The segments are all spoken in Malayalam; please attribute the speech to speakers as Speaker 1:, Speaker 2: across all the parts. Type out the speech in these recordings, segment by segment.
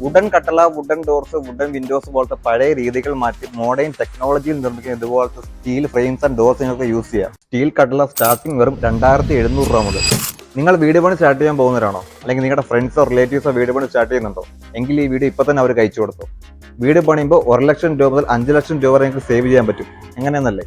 Speaker 1: വുഡൻ കട്ടള വുഡൻ ഡോർസ് വുഡൻ വിൻഡോസ് പോലത്തെ പഴയ രീതികൾ മാറ്റി മോഡേൺ ടെക്നോളജിയിൽ നിർമ്മിക്കുന്ന ഇതുപോലത്തെ സ്റ്റീൽ ഫ്രെയിംസ് ആൻഡ് ഡോർസ് നിങ്ങൾക്ക് യൂസ് ചെയ്യാം. സ്റ്റീൽ കട്ടള സ്റ്റാർട്ടിംഗ് വെറും രണ്ടായിരത്തി എഴുന്നൂറ് രൂപ മുതൽ. നിങ്ങൾ വീട് പണി സ്റ്റാർട്ട് ചെയ്യാൻ പോകുന്നവരാണോ? അല്ലെങ്കിൽ നിങ്ങളുടെ ഫ്രണ്ട്സോ റിലേറ്റീവ്സോ വീട് പണി സ്റ്റാർട്ട് ചെയ്യുന്നുണ്ടോ? എങ്കിൽ ഈ വീഡിയോ ഇപ്പോൾ തന്നെ അവർ കഴിച്ചു കൊടുത്തു. വീട് പണിയുമ്പോൾ ഒരു ലക്ഷം രൂപ മുതൽ അഞ്ച് ലക്ഷം രൂപ വരെ നിങ്ങൾക്ക് സേവ് ചെയ്യാൻ പറ്റും. എങ്ങനെയെന്നല്ലേ?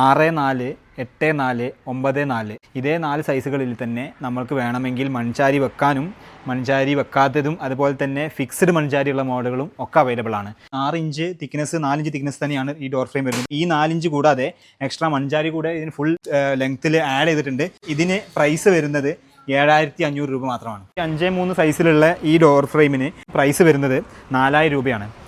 Speaker 2: ആറ് നാല് എട്ട് നാല് ഒമ്പത് നാല്. ഇതേ നാല് സൈസുകളിൽ തന്നെ നമ്മൾക്ക് വേണമെങ്കിൽ മൺചാരി വെക്കാനും മൺചാരി വെക്കാത്തതും അതുപോലെ തന്നെ ഫിക്സ്ഡ് മൺചാരിയുള്ള മോഡലുകളും ഒക്കെ അവൈലബിൾ ആണ്. ആറ് ഇഞ്ച് തിക്നെസ് നാലിഞ്ച് തിക്നെസ് തന്നെയാണ് ഈ ഡോർ ഫ്രെയിം വരുന്നത്. ഈ നാലിഞ്ച് കൂടാതെ എക്സ്ട്രാ മൺചാരി കൂടെ ഇതിന് ഫുൾ ലെങ്ത്തിൽ ആഡ് ചെയ്തിട്ടുണ്ട്. ഇതിന് പ്രൈസ് വരുന്നത് ഏഴായിരത്തി അഞ്ഞൂറ് രൂപ മാത്രമാണ്. അഞ്ച് മൂന്ന് സൈസിലുള്ള ഈ ഡോർ ഫ്രെയിമിന് പ്രൈസ് വരുന്നത് നാലായിരം രൂപയാണ്.